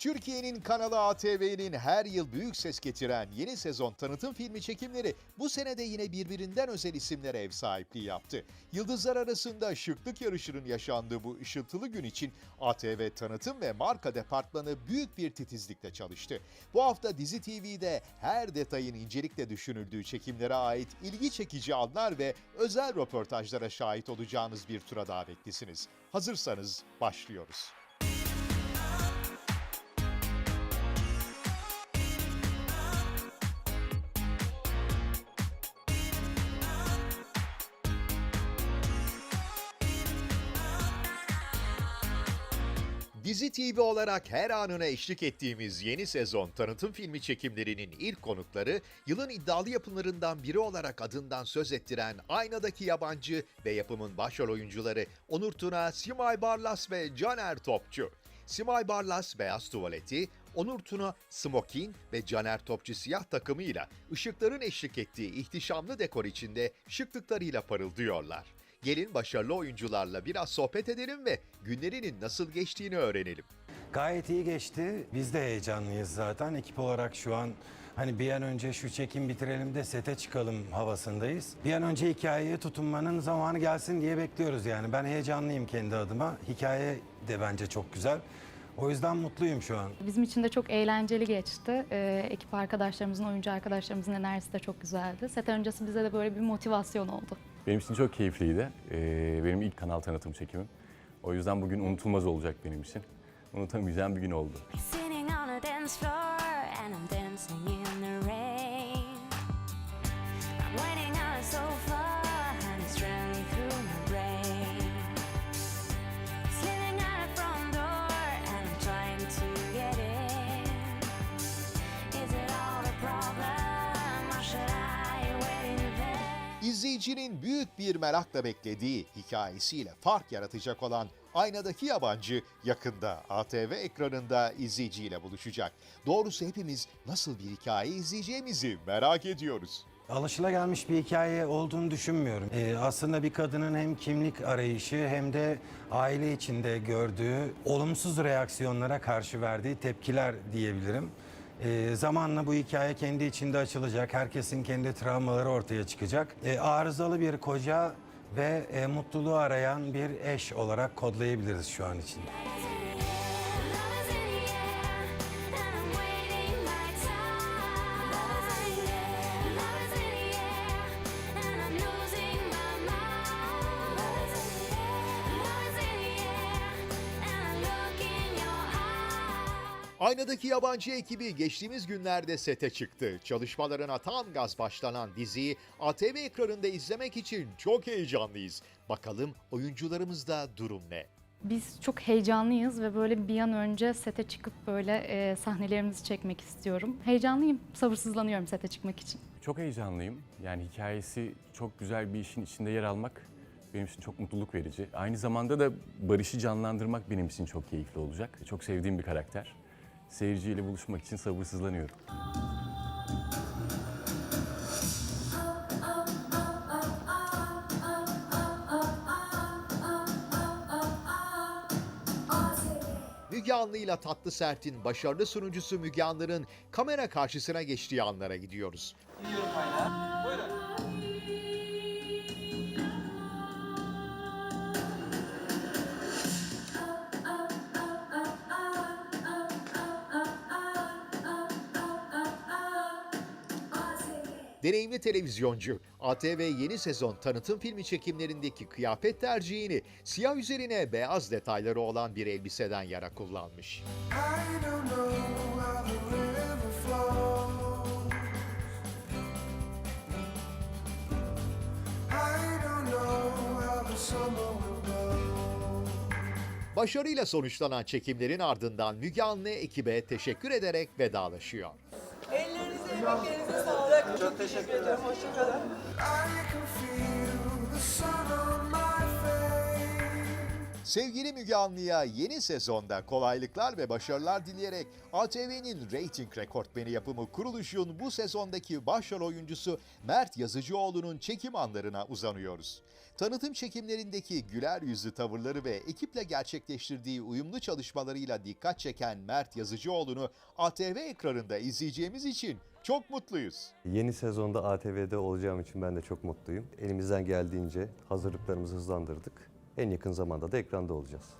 Türkiye'nin kanalı ATV'nin her yıl büyük ses getiren yeni sezon tanıtım filmi çekimleri bu sene de yine birbirinden özel isimlere ev sahipliği yaptı. Yıldızlar arasında şıklık yarışının yaşandığı bu ışıltılı gün için ATV tanıtım ve marka departmanı büyük bir titizlikle çalıştı. Bu hafta Dizi TV'de her detayın incelikle düşünüldüğü çekimlere ait ilgi çekici anlar ve özel röportajlara şahit olacağınız bir tura davetlisiniz. Hazırsanız başlıyoruz. Dizi TV olarak her anına eşlik ettiğimiz yeni sezon tanıtım filmi çekimlerinin ilk konukları, yılın iddialı yapımlarından biri olarak adından söz ettiren Aynadaki Yabancı ve yapımın başrol oyuncuları Onur Tuna, Simay Barlas ve Caner Topçu. Simay Barlas beyaz tuvaleti, Onur Tuna smoking ve Caner Topçu siyah takımıyla ışıkların eşlik ettiği ihtişamlı dekor içinde şıklıklarıyla parıldıyorlar. Gelin başarılı oyuncularla biraz sohbet edelim ve günlerinin nasıl geçtiğini öğrenelim. Gayet iyi geçti. Biz de heyecanlıyız zaten. Ekip olarak şu an hani bir an önce şu çekim bitirelim de sete çıkalım havasındayız. Bir an önce hikayeye tutunmanın zamanı gelsin diye bekliyoruz yani. Ben heyecanlıyım kendi adıma. Hikaye de bence çok güzel. O yüzden mutluyum şu an. Bizim için de çok eğlenceli geçti. Ee, ekip arkadaşlarımızın, oyuncu arkadaşlarımızın enerjisi de çok güzeldi. Set öncesi bize de böyle bir motivasyon oldu. Benim için çok keyifliydi. Ee, benim ilk kanal tanıtım çekimim. O yüzden bugün unutulmaz olacak benim için. Unutamayacağım bir gün oldu. Sitting on a dance floor İzleyicinin büyük bir merakla beklediği hikayesiyle fark yaratacak olan Aynadaki Yabancı yakında ATV ekranında izleyiciyle buluşacak. Doğrusu hepimiz nasıl bir hikaye izleyeceğimizi merak ediyoruz. Alışılagelmiş bir hikaye olduğunu düşünmüyorum. Ee, aslında bir kadının hem kimlik arayışı hem de aile içinde gördüğü olumsuz reaksiyonlara karşı verdiği tepkiler diyebilirim. Ee, zamanla bu hikaye kendi içinde açılacak. Herkesin kendi travmaları ortaya çıkacak. Ee, arızalı bir koca ve e, mutluluğu arayan bir eş olarak kodlayabiliriz şu an için. Aynadaki yabancı ekibi geçtiğimiz günlerde sete çıktı. Çalışmalarına tam gaz başlanan diziyi ATV ekranında izlemek için çok heyecanlıyız. Bakalım oyuncularımızda durum ne? Biz çok heyecanlıyız ve böyle bir an önce sete çıkıp böyle e, sahnelerimizi çekmek istiyorum. Heyecanlıyım, sabırsızlanıyorum sete çıkmak için. Çok heyecanlıyım. Yani hikayesi çok güzel bir işin içinde yer almak benim için çok mutluluk verici. Aynı zamanda da Barış'ı canlandırmak benim için çok keyifli olacak. Çok sevdiğim bir karakter. Seyirciyle buluşmak için sabırsızlanıyorum. Müge Anlı ile Tatlı Sert'in başarılı sunucusu Müge Anlı'nın kamera karşısına geçtiği anlara gidiyoruz. Deneyimli televizyoncu ATV yeni sezon tanıtım filmi çekimlerindeki kıyafet tercihini siyah üzerine beyaz detayları olan bir elbiseden yana kullanmış. Başarıyla sonuçlanan çekimlerin ardından Müge Anlı ekibe teşekkür ederek vedalaşıyor. Çok teşekkür ederim. Hoşçakalın. Sevgili Müge Anlı'ya yeni sezonda kolaylıklar ve başarılar dileyerek ATV'nin reyting rekortmeni yapımı Kuruluş'un bu sezondaki başrol oyuncusu Mert Yazıcıoğlu'nun çekim anlarına uzanıyoruz. Tanıtım çekimlerindeki güler yüzlü tavırları ve ekiple gerçekleştirdiği uyumlu çalışmalarıyla dikkat çeken Mert Yazıcıoğlu'nu ATV ekranında izleyeceğimiz için çok mutluyuz. Yeni sezonda ATV'de olacağım için ben de çok mutluyum. Elimizden geldiğince hazırlıklarımızı hızlandırdık. En yakın zamanda da ekranda olacağız.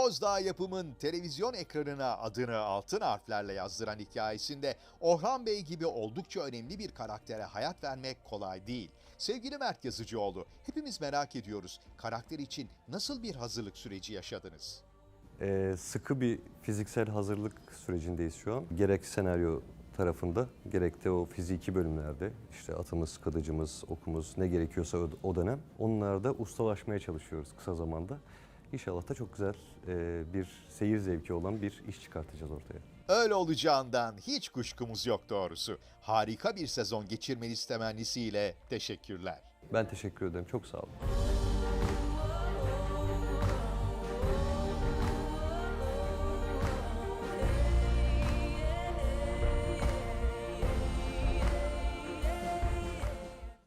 Bozdağ yapımın televizyon ekranına adını altın harflerle yazdıran hikayesinde Orhan Bey gibi oldukça önemli bir karaktere hayat vermek kolay değil. Sevgili Mert Yazıcıoğlu, hepimiz merak ediyoruz. Karakter için nasıl bir hazırlık süreci yaşadınız? Ee, sıkı bir fiziksel hazırlık sürecindeyiz şu an. Gerek senaryo tarafında gerek de o fiziki bölümlerde işte atımız, kılıcımız, okumuz ne gerekiyorsa o, dönem onlarda ustalaşmaya çalışıyoruz kısa zamanda. İnşallah da çok güzel e, bir seyir zevki olan bir iş çıkartacağız ortaya. Öyle olacağından hiç kuşkumuz yok doğrusu. Harika bir sezon geçirmeniz temennisiyle teşekkürler. Ben teşekkür ederim. Çok sağ olun.